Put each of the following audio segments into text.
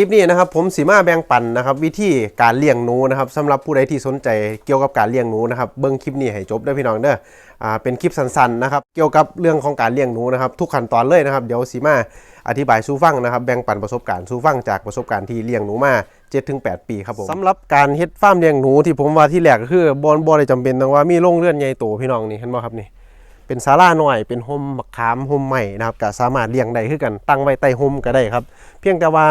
ลิปนี้นะครับผมสีมาแบ่งปันนะครับวิธีการเลี้ยงหนูนะครับสำหรับผู้ใดที่สนใจเกี่ยวกับการเลี้ยงหนูนะครับเบิ้งคลิปนี้ให้จบด้อพี่น้องเด้ออ่าเป็นคลิปสั้นๆนะครับเกี่ยวกับเรื่องของการเลี้ยงหนูนะครับทุกขั้นตอนเลยนะครับเดี๋ยวสีมาอธิบายสู่ฟังนะครับแบ่งปันประสบการณ์สู่ฟังจากประสบการณ์ที่เลี้ยงหนูมา7-8 ปีครับผมสำหรับการเฮ็ดฟาร์มเลี้ยงหนูที่ผมว่าที่แรกก็คือบอลบอลได้จำเป็นต้องว่ามีโรงเรือนใหญ่โตพี่น้องนี่เห็นบ่ครับนี่ เป็นศาลาหน่อย เป็นโฮมมะขามโฮมใหม่นะครับก็สามารถเลี้ยงได้คือกันตั้งไว้ใต้โฮมก็ได้ครับ เพียงแต่ว่า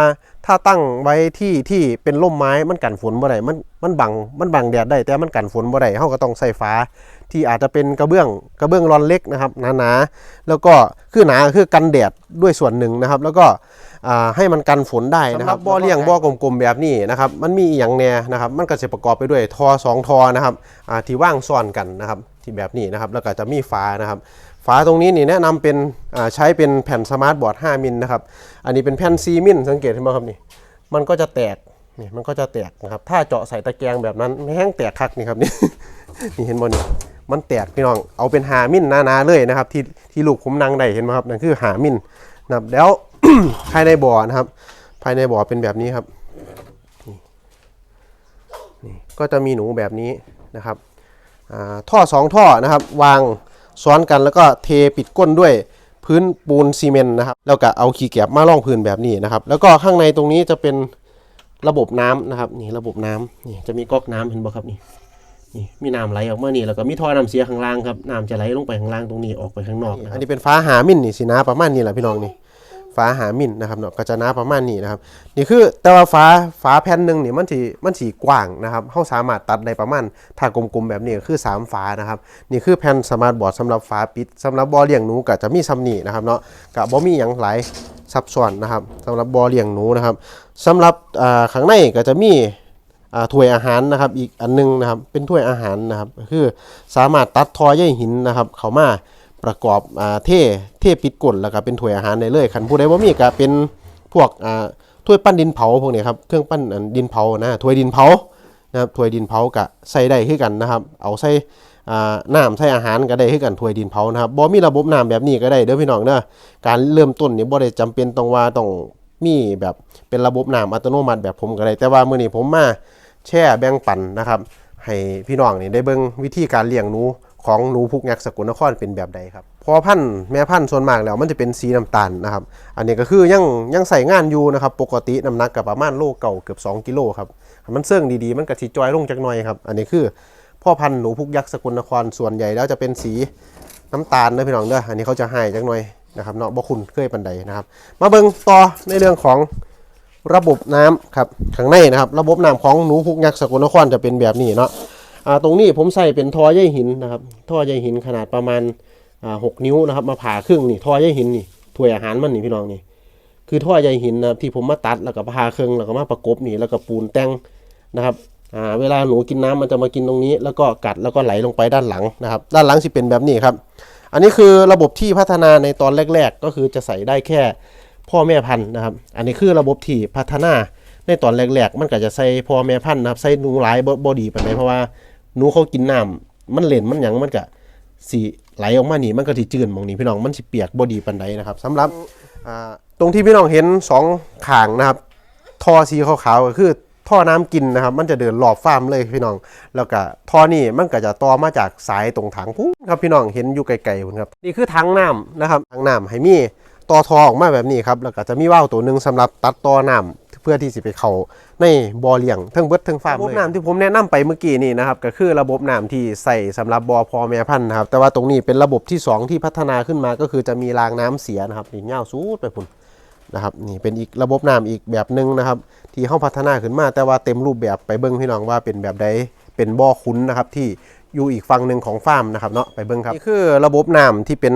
ถ้าตั้งไว้ที่ที่เป็นร่มไม้มันกันฝนบ่ได้มันมันบังมันบังแดดได้แต่มันกันฝนบ่ได้เฮาก็ต้องใส่ฟ้า ที่อาจจะเป็นกระเบื้องกระเบื้องรอนเล็กนะครับหนาๆแล้วก็คือหนาคือกันแดดด้วยส่วนหนึ่งนะครับ แล้วก็อ่าให้มันกันฝนได้นะครับบ่อเลี้ยงบ่อกลมๆแบบนี้นะครับมันมีอหย่างแน่นะครับ มันก็จะประกอบไปด้วยทอสองทอนะครับอ่าที่ว่างซ้อนกันนะครับ ที่แบบนี้นะครับ แล้วก็จะมีฝานะครับ ฝาตรงนี้นี่แนะนำเป็นใช้เป็นแผ่นสมาร์ทบอร์ด 5 มิลนะครับ อันนี้เป็นแผ่น 4 มิลสังเกตเห็นไหมครับนี่ มันก็จะแตกนี่มันก็จะแตกนะครับ ถ้าเจาะใส่ตะแกรงแบบนั้นแห้งแตกคักนี่ครับนี่นี่เห็นบ่นี่มันแตกพี่น้องเอาเป็นหามิลหนาๆเลยนะครับ ที่ที่ลูกผมนั่งได้เห็นไหมครับนั่นคือหามิลนะครับแล้วภายในบ่อนะครับ ภายในบ่อเป็นแบบนี้ครับนี่ก็จะมีหนูแบบนี้นะครับ ท่อสองท่อนะครับ วางซ้อนกันแล้วก็เทปิดก้นด้วยพื้นปูนซีเมนต์นะครับ แล้วก็เอาขี้แกบมาล่องพื้นแบบนี้นะครับ แล้วก็ข้างในตรงนี้จะเป็นระบบน้ำนะครับนี่ระบบน้ำนี่จะมีก๊อกน้ำเห็นบ่ครับนี่นี่มีน้ำไหลออกมานี่แล้วก็มีท่อน้ำเสียข้างล่างครับน้ำจะไหลลงไปข้างล่างตรงนี้ออกไปข้างนอกนะครับอันนี้เป็นฟ้าหามินนี่สินะประมาณนี้แหละพี่น้องนี่ ฟ้าหามินนะครับเนาะก็จะหนาประมาณนี้นะครับ นี่คือแต่ว่าฟ้าฟ้าแผ่นหนึ่งเนี่ยมันสีมันสีกว้างนะครับเขาสามารถตัดได้ประมาณถ้ากลมๆแบบนี้ก็คือ 3 ฟ้านะครับ นี่คือแผ่นสมาร์ทบอร์ดสำหรับฟ้าปิดสำหรับบอเลี้ยงหนูก็จะมีซัมนี่นะครับเนาะกับบ่มีอย่างหลายซับซ้อนนะครับสำหรับบอเลี้ยงหนูนะครับสำหรับอ่าข้างในก็จะมีถ้วยอาหารนะครับอีกอันนึงนะครับเป็นถ้วยอาหารนะครับคือสามารถตัดทอใยหินนะครับ เข้ามา ประกอบอ่าเท่เท่ปิดกลแล้วก็เป็นถ้วยอาหารได้เลยคันผู้ใดว่ามีก็เป็นพวกอ่าถ้วยปั้นดินเผาพวกนี้ครับเครื่องปั้นดินเผานะถ้วยดินเผานะครับถ้วยดินเผาก็ใส่ได้คือกันนะครับ เอาใส่น้ำใส่อาหารก็ได้คือกันถ้วยดินเผานะครับบ่มีระบบน้ำแบบนี้ก็ได้เด้อพี่น้องเด้อการเริ่มต้นนี่บ่ได้จำเป็นต้องว่าต้องมีแบบเป็นระบบน้ำอัตโนมัติแบบผมก็ได้แต่ว่ามื้อนี้ผมมาแช่แบ่งปันนะครับ ให้พี่น้องนี่ได้เบิ่งวิธีการเลี้ยงหนู ของหนูพุกยักษ์สกลนครเป็นแบบใดครับ พอพันธุ์แม่พันธุ์ส่วนมากแล้วมันจะเป็นสีน้ำตาลนะครับ อันนี้ก็คือยังยังใส่งานอยู่นะครับ ปกติน้ำหนักกับประมาณโลเก่าเกือบ2กิโลครับมันเสื่องดีๆ มันก็สิจอยลงจักหน่อยครับ อันนี้คือพ่อพันธุ์หนูพุกยักษ์สกลนครส่วนใหญ่แล้วจะเป็นสีน้ำตาลเด้อพี่น้องเด้ออันนี้เขาจะให้จักหน่อยนะครับเนาะบ่คุณเคยปานใดนะครับ มาเบิ่งต่อในเรื่องของระบบน้ำครับข้างในนะครับ ระบบน้ำของหนูพุกยักษ์สกลนครจะเป็นแบบนี้เนาะ อ่าตรงนี้ผมใส่เป็นท่อใยหินนะครับท่อใยหินขนาดประมาณอ่าหกนิ้วนะครับ มาผ่าครึ่งนี่ท่อใยหินนี่ถ้วยอาหารมันนี่พี่น้องนี่คือท่อใยหินนะครับที่ผมมาตัดแล้วก็ผ่าครึ่งแล้วก็มาประกบนี่แล้วก็ปูนแต่งนะครับอ่าเวลาหนูกินน้ำมันจะมากินตรงนี้ แล้วก็กัดแล้วก็ไหลลงไปด้านหลังนะครับ ด้านหลังสิเป็นแบบนี้ครับ อันนี้คือระบบที่พัฒนาในตอนแรก ๆ ก็คือจะใส่ได้แค่พ่อแม่พันธุ์นะครับ อันนี้คือระบบที่พัฒนาในตอนแรกๆ มันก็จะใส่พ่อแม่พันธุ์นะครับ ใส่หนูหลายบ่บดีปานใดเพราะว่า หนูเขากินน้ำมันเล่นมันหยังมันก็สีไหลออกมานี่มันก็สิจืดมองนี้พี่น้องมันสิเปียกบดีปานใดนะครับสำหรับอ่าตรงที่พี่น้องเห็นสองขางนะครับท่อสีขาวๆก็คือท่อน้ำกินนะครับ มันจะเดินรอบฟาร์มเลยพี่น้อง แล้วก็ท่อนี่มันก็จะต่อมาจากสายตรงถังพุ้งครับพี่น้องเห็นอยู่ไกลๆพุ่นครับนี่คือถังน้ำนะครับถังน้ำให้มีต่อท่อออกมาแบบนี้ครับแล้วก็จะมีว่าวตัวหนึ่งสำหรับตัดต่อน้ำเพื่อที่จะไปเข้าในบ่อเลี้ยงทั้งเบิดทั้งฟาร์มเลยระบบน้ำที่ผมแนะนำไปเมื่อกี้นี่นะครับก็คือระบบน้ำที่ใส่สำหรับบ่อพอแม่พันธุ์นะครับแต่ว่าตรงนี้เป็นระบบที่สองที่พัฒนาขึ้นมาก็คือจะมีรางน้ำเสียนะครับนี่เงาสูดไปพุ่นนะครับนี่เป็นอีกระบบน้ำอีกแบบหนึ่งนะครับ ที่เข้าพัฒนาขึ้นมาแต่ว่าเต็มรูปแบบไปเบิ้งพี่น้องว่าเป็นแบบใดเป็นบ่อคุ้นนะครับที่อยู่อีกฝั่งหนึ่งของฟาร์มนะครับเนาะไปเบิ้งครับนี่คือระบบน้ำที่เป็น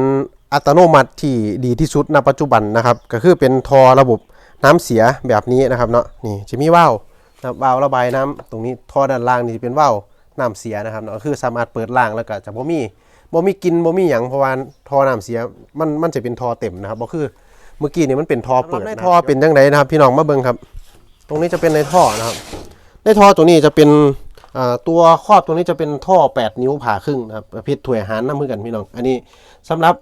อัตโนมัติที่ดีที่สุดณปัจจุบันนะครับ ก็คือเป็นทอระบบ น้ำเสียแบบนี้นะครับเนาะนี่จะมีว่าวนะครับว่าวระบายน้ำตรงนี้ท่อด้านล่างนี่เป็นว่าวน้ำเสียนะครับเนาะคือสามารถเปิดล่างแล้วก็จะบ่มีบ่มีกินบ่มีหยังเพราะว่าท่อน้ำเสียมันมันจะเป็นท่อเต็มนะครับก็คือเมื่อกี้นี่มันเป็นท่อเปิดในท่อเป็นยังไงนะครับ พี่น้องมาเบิ่งครับ ตรงนี้จะเป็นในท่อนะครับ ในท่อตรงนี้จะเป็นอ่าตัวครอบตรงนี้จะเป็นท่อ 8 นิ้วผ่าครึ่งนะครับประเภทถ้วยอาหารน้ำมือกันพี่น้อง อันนี้สำหรับ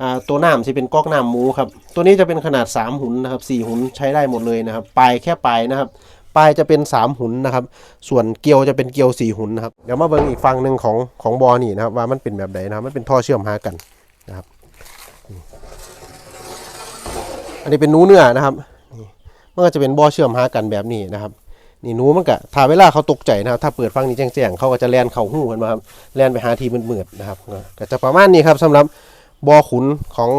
อ่าตัวน้ำจะเป็นก๊อกน้ำหมูครับ ตัวนี้จะเป็นขนาด 3 หุนนะครับ4หุนใช้ได้หมดเลยนะครับ ปลายแค่ปลายนะครับ ปลายจะเป็น 3 หุนนะครับ ส่วนเกลียวจะเป็นเกลียว 4 หุนนะครับ เดี๋ยวมาเบิ่งอีกฝั่งหนึ่งของของบอนี่นะครับ ว่ามันเป็นแบบไหนนะมันเป็นท่อเชื่อมหากันนะครับ อันนี้เป็นนูเนื้อนะครับนี่มันก็จะเป็นบอเชื่อมหากันแบบนี้นะครับนี่หนูมันก็ถ้าเวลาเขาตกใจนะครับ ถ้าเปิดฟังนี้แจ้งๆเขาก็จะแล่นเข่าหูกันมาครับแล่นไปหาทีมืดๆนะครับก็จะประมาณนี้ครับสำหรับ บ่อขุนของ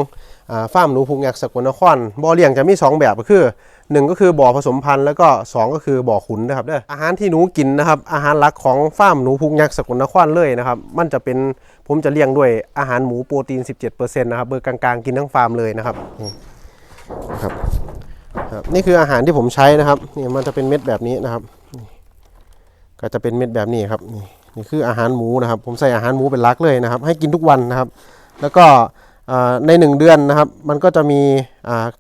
อ่าฟาร์มหนูพุงยักษ์สกลนครบ่อเลี้ยงจะมี 2 แบบก็คือหนึ่งก็คือบ่อผสมพันธุ์แล้วก็สองก็คือบ่อขุนนะครับเด้ออาหารที่หนูกินนะครับอาหารหลักของฟาร์มหนูพุงยักษ์สกลนครเลยนะครับมันจะเป็นผมจะเลี้ยงด้วยอาหารหมูโปรตีน 17%นะครับเบอร์กลางๆกินทั้งฟาร์มเลยนะครับนี่ครับนี่คืออาหารที่ผมใช้นะครับนี่มันจะเป็นเม็ดแบบนี้นะครับ ก็จะเป็นเม็ดแบบนี้ครับนี่นี่คืออาหารหมูนะครับ ผมใส่อาหารหมูเป็นหลักเลยนะครับ ให้กินทุกวันนะครับ แล้วก็ในหนึ่งเดือนนะครับมันก็จะมี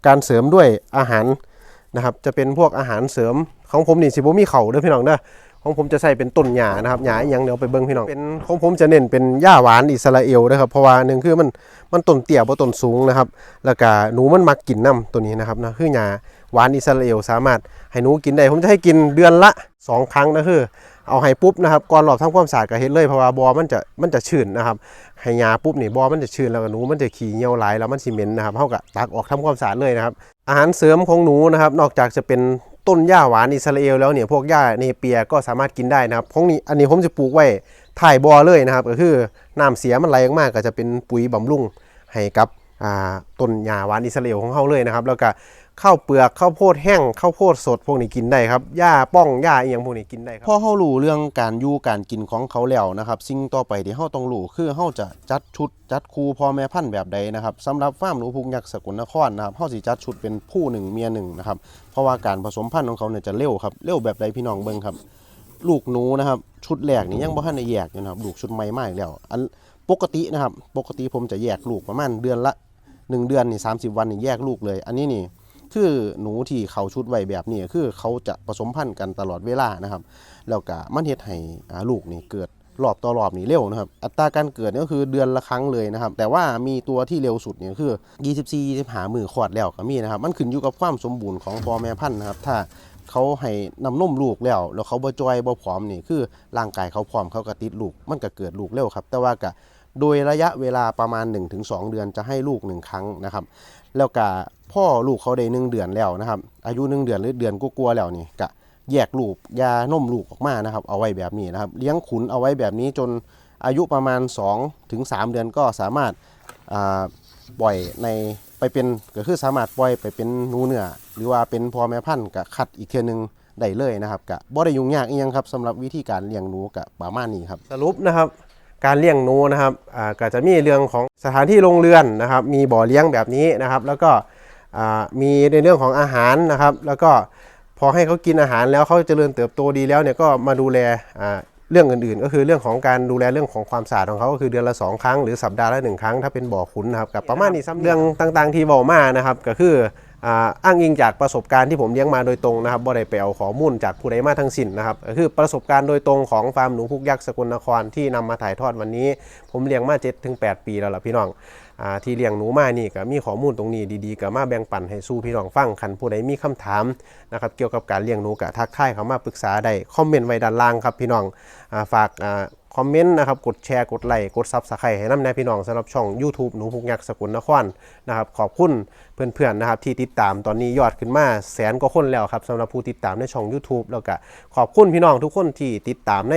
การเสริมด้วยอาหารนะครับจะเป็นพวกอาหารเสริมของผมนี่สิบ่มีเข่าเด้อพี่น้องเด้อของผมจะใส่เป็นต้นหญ้านะครับหญ้าอหยังเดียวไปเบิ่งพี่น้องเป็นของผมจะเน้นเป็นหญ้าหวานอิสราเอลนะครับเพราะว่าหนึ่งคือมันมันต้นเตี้ยบ่ต้นสูงนะครับแล้วก็หนูมันมักกินน้ำตัวนี้นะครับนะคือหญ้าหวานอิสราเอลสามารถให้หนูกินได้ผมจะให้กินเดือนละ 2 ครั้งนะคือ เอาให้ปุ๊บนะครับก่อนรอบทำความสะอาดก็เฮ็ดเลยเพราะว่าบอมันจะมันจะชื้นนะครับให้ยาปุ๊บนี่บอมันจะชื้นแล้วก็หนูมันจะขี้เหี่ยวไหลแล้วมันสิเหม็นนะครับเฮาก็ตักออกทำความสะอาดเลยนะครับ อาหารเสริมของหนูนะครับ นอกจากจะเป็นต้นหญ้าหวานอิสราเอลแล้วเนี่ยพวกหญ้าเนเปียก็สามารถกินได้นะครับของนี้อันนี้ผมจะปลูกไว้ถ่ายบอเลยนะครับ ก็คือน้ำเสียมันไหลออกมากก็จะเป็นปุ๋ยบำรุงให้กับต้นหญ้าหวานอิสราเอลของเขาเลยนะครับ แล้วก็ ข้าวเปลือกข้าวโพดแห้งข้าวโพดสดพวกนี้กินได้ครับหญ้าป้องหญ้าอีหยังพวกนี้กินได้ครับพอเฮารู้เรื่องการอยู่การกินของเขาแล้วนะครับสิ่งต่อไปที่เฮาต้องรู้คือเฮาจะจัดชุดจัดคูพ่อแม่พันธุ์แบบใดนะครับสำหรับฟาร์มหนูพุงยักษ์สกลนครนะครับเฮาสิจัดชุดเป็นผู้หนึ่งเมียหนึ่งนะครับเพราะว่าการผสมพันธุ์ของเขาเนี่ยจะเร็วครับเร็วแบบใดพี่น้องเบิ่งครับ ลูกหนูนะครับชุดแรกนี่ยังบ่ทันได้แยกอยู่นะครับลูกชุดใหม่มากแล้วอันปกตินะครับปกติผมจะแยกลูกประมาณเดือนละ 1 เดือนนี่30 วันนี่แยกลูกเลย อันนี้นี่ คือหนูที่เขาชุดไว้แบบนี้คือเขาจะผสมพันธุ์กันตลอดเวลานะครับ แล้วก็มันเฮ็ดให้ลูกนี่เกิดรอบต่อรอบนี่เร็วนะครับ อัตราการเกิดก็คือเดือนละครั้งเลยนะครับ แต่ว่ามีตัวที่เร็วสุดเนี่ยคือ 24 25มือคลอดแล้วก็มีนะครับ มันขึ้นอยู่กับความสมบูรณ์ของพ่อแม่พันธุ์นะครับ ถ้าเขาให้นำนมลูกแล้ว แล้วเขาบ่จอยบ่ผอมนี่คือร่างกายเขาพร้อมเขาก็ติดลูก มันก็เกิดลูกเร็วครับ แต่ว่าก็โดยระยะเวลาประมาณ 1-2 เดือนจะให้ลูกหนึ่งครั้งนะครับ แล้วก็พ่อลูกเขาได้หนึ่งเดือนแล้วนะครับ อายุหนึ่งเดือนหรือเดือนกลัวๆแล้วนี่ก็แยกลูกยานมลูกออกมานะครับ เอาไว้แบบนี้นะครับ เลี้ยงขุนเอาไว้แบบนี้จนอายุประมาณ2ถึง3เดือนก็สามารถาปล่อยในไปเป็นก็คือสามารถปล่อยไปเป็นนูเนื้อหรือว่าเป็นพ่อแม่พันธุ์กับคัดอีกเทื่อนึงได้เลยนะครับกับบ่ได้ยุ่งยากอีหยังครับสำหรับวิธีการเลี้ยงหนูกับประมาณนี้ครับสรุปนะครับ การเลี้ยงหนูนะครับอาก็จะมีเรื่องของสถานที่โรงเรือนนะครับ มีบ่อเลี้ยงแบบนี้นะครับ แล้วก็มีในเรื่องของอาหารนะครับ แล้วก็พอให้เขากินอาหารแล้วเขาเจริญเติบโตดีแล้วเนี่ยก็มาดูแลเรื่องอื่นๆ ก็คือเรื่องของการดูแลเรื่องของความสะอาดของเขาก็คือเดือนละสองครั้งหรือสัปดาห์ละหนึ่งครั้งถ้าเป็นบ่อขุนนะครับกับประมาณนี้ซ้ำเรื่องต่างๆที่บอกมานะครับก็คือ อ้างอิงจากประสบการณ์ที่ผมเลี้ยงมาโดยตรงนะครับบ่ได้ไปเอาข้อมูลจากผู้ใดมาทั้งสิ้นนะครับคือประสบการณ์โดยตรงของฟาร์มหนูพุกยักษ์สกลนครที่นำมาถ่ายทอดวันนี้ ผมเลี้ยงมา7ถึง8ปีแล้วล่ะพี่น้องอที่เลี้ยงหนูมานี่ก็มีข้อมูลตรงนี้ดีๆก็มาแบ่งปันให้สู้พี่น้องฟังคันผู้ใดมีคำถามนะครับเกี่ยวกับการเลี้ยงหนูก็ทักทายเข้ามาปรึกษาได้คอมเมนต์ไว้ด้านล่างครับพี่น้องอฝากอ คอมเมนต์นะครับ กดแชร์ กดไลค์ กดซับสไครต์ให้น้ำแน่พี่น้องสำหรับช่อง YouTube หนูพุกยักษ์สกุลนครนะครับ ขอบคุณเพื่อนๆนะครับที่ติดตามตอนนี้ยอดขึ้นมาแสนกว่าคนแล้วครับสำหรับผู้ติดตามในช่อง YouTube แล้วก็ขอบคุณพี่น้องทุกคนที่ติดตามใน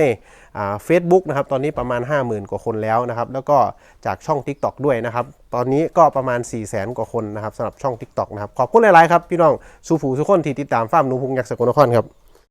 เฟซบุ๊กนะครับตอนนี้ประมาณ 50,000 กว่าคนแล้วนะครับแล้วก็จากช่อง TikTok ด้วยนะครับตอนนี้ก็ประมาณ 4 0 0 0 0 0กว่าคนนะครับสำหรับช่อง TikTok นะครับขอบคุณหลายๆครับพี่น้องสู้ฝูสู้คนที่ติดตามฟาร์มหนูพุกยักษ์สกุลนครครับ